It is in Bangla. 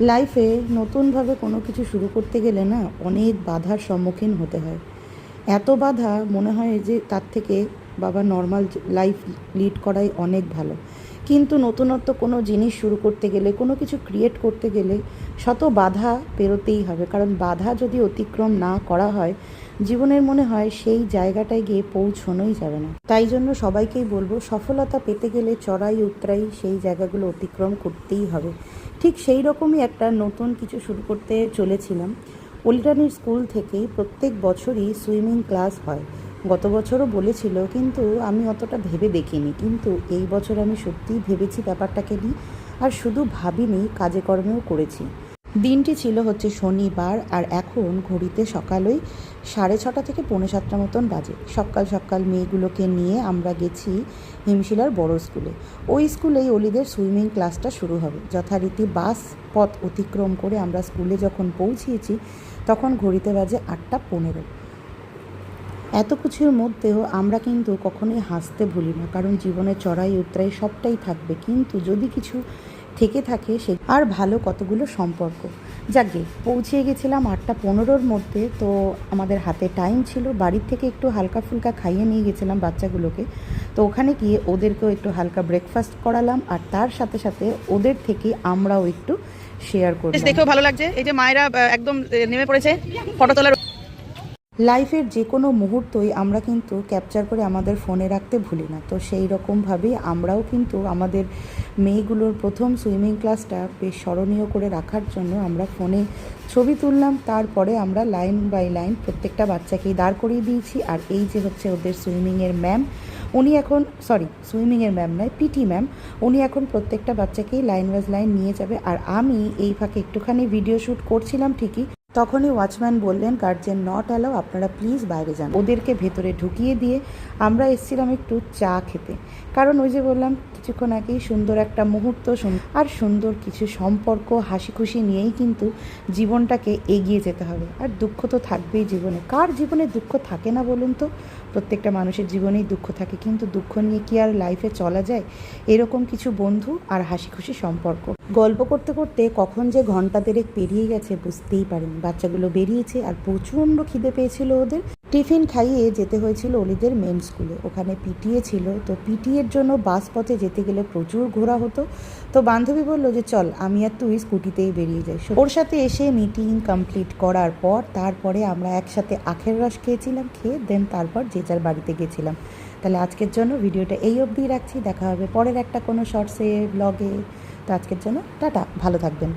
লাইফে নতুনভাবে কোনো কিছু শুরু করতে গেলে না অনেক বাধার সম্মুখীন হতে হয়। এত বাধা মনে হয় যে তার থেকে বাবা নর্মাল লাইফ লিড করাই অনেক ভালো। কিন্তু নতুনত্ব কোনো জিনিস শুরু করতে গেলে, কোনো কিছু ক্রিয়েট করতে গেলে শত বাধা পেরোতেই হবে। কারণ বাধা যদি অতিক্রম না করা হয়, জীবনের মনে হয় সেই জায়গাটায় গিয়ে পৌঁছনোই যাবে না। তাই জন্য সবাইকেই বলব, সফলতা পেতে গেলে চড়াই উতরাই সেই জায়গাগুলো অতিক্রম করতেই হবে। ঠিক সেই রকমই একটা নতুন কিছু শুরু করতে চলেছিলাম। উল্টানির স্কুল থেকেই প্রত্যেক বছরই সুইমিং ক্লাস হয়। গত বছরও বলেছিল, কিন্তু আমি অতটা ভেবে দেখিনি। কিন্তু এই বছর আমি সত্যিই ভেবেছি ব্যাপারটাকে নিয়ে, আর শুধু ভাবিনি, কাজে কর্মেও করেছি। দিনটি ছিল হচ্ছে শনিবার, আর এখন ঘড়িতে সকালই সাড়ে ছটা থেকে পৌনে সাতটা মতন বাজে। সকাল সকাল মেয়েগুলোকে নিয়ে আমরা গেছি হিমশিলার বড় স্কুলে। ওই স্কুলেই অলিদের সুইমিং ক্লাসটা শুরু হবে। যথারীতি বাস পথ অতিক্রম করে আমরা স্কুলে যখন পৌঁছিয়েছি তখন ঘড়িতে বাজে আটটা পনেরো। এত কিছুর মধ্যেও আমরা কিন্তু কখনোই হাসতে ভুলি না কারণ জীবনে চড়াই উতরাই সবটাই থাকবে। কিন্তু যদি কিছু থেকে থাকে সে আর ভালো কতগুলো সম্পর্ক। যাকে পৌঁছে গেছিলাম আটটা পনেরোর মধ্যে তো আমাদের হাতে টাইম ছিল। বাড়ির থেকে একটু হালকা ফুলকা খাইয়ে নিয়ে গেছিলাম বাচ্চাগুলোকে। তো ওখানে গিয়ে ওদেরকেও একটু হালকা ব্রেকফাস্ট করালাম আর তার সাথে সাথে ওদের থেকে আমরাও একটু শেয়ার করলাম। দেখেও ভালো লাগছে। এই যে মায়েরা একদম নেমে পড়েছে ফটো তোলার লাইফের যে কোনো মুহূর্তই আমরা কিন্তু ক্যাপচার করে আমাদের ফোনে রাখতে ভুলি না। তো সেই রকমভাবেই আমরাও কিন্তু আমাদের মেয়েগুলোর প্রথম সুইমিং ক্লাসটা বেশ স্মরণীয় করে রাখার জন্য আমরা ফোনে ছবি তুললাম। তারপরে আমরা লাইন বাই লাইন প্রত্যেকটা বাচ্চাকেই দাঁড় করিয়ে দিয়েছি। আর এই যে হচ্ছে ওদের সুইমিংয়ের ম্যাম উনি এখন সরি সুইমিংয়ের ম্যাম নয় পিটি ম্যাম উনি এখন প্রত্যেকটা বাচ্চাকেই লাইন ওয়াইজ লাইন নিয়ে যাবে। আর আমি এই ফাঁকে একটুখানি ভিডিও শ্যুট করছিলাম ঠিকই তখনই ওয়াচম্যান বললেন, গার্জেন নট অ্যালাও আপনারা প্লিজ বাইরে যান। ওদেরকে ভেতরে ঢুকিয়ে দিয়ে আমরা এসেছিলাম একটু চা খেতে। কারণ ওই যে বললাম, কিছুক্ষণ আগেই সুন্দর একটা মুহূর্ত আর সুন্দর কিছু সম্পর্ক হাসি খুশি নিয়েই কিন্তু জীবনটাকে এগিয়ে যেতে হবে। আর দুঃখ তো থাকবেই জীবনে। কার জীবনে দুঃখ থাকে না বলুন তো? প্রত্যেকটা মানুষের জীবনেই দুঃখ থাকে। কিন্তু দুঃখ নিয়ে কি আর লাইফে চলা যায়? এরকম কিছু বন্ধু আর হাসি খুশি সম্পর্ক। গল্প করতে করতে কখন যে ঘণ্টা দেড়েক পেরিয়ে গেছে বুঝতেই পারিনি। বাচ্চাগুলো বেরিয়েছে আর প্রচণ্ড খিদে পেয়েছিল ওদের। টিফিন খাইয়ে যেতে হয়েছিল অলিদের মেন স্কুলে ওখানে পিটিএ ছিল। তো পিটিএর জন্য বাস পথে যেতে গেলে প্রচুর ঘোরা হতো। তো বান্ধবী বলল যে, চল, আমি আর তুই স্কুটিতেই বেরিয়ে যাই। ওর সাথে এসে মিটিং কমপ্লিট করার পর তারপরে আমরা একসাথে আখের রস খেয়েছিলাম, খেয়ে দেন তারপর যে যার বাড়িতে গেছিলাম। তাহলে আজকের জন্য ভিডিওটা এই অবধি রাখছি। দেখা হবে পরের একটা কোনো শর্টসে ব্লগে তো আজকের জন্য টাটা, ভালো থাকবেন।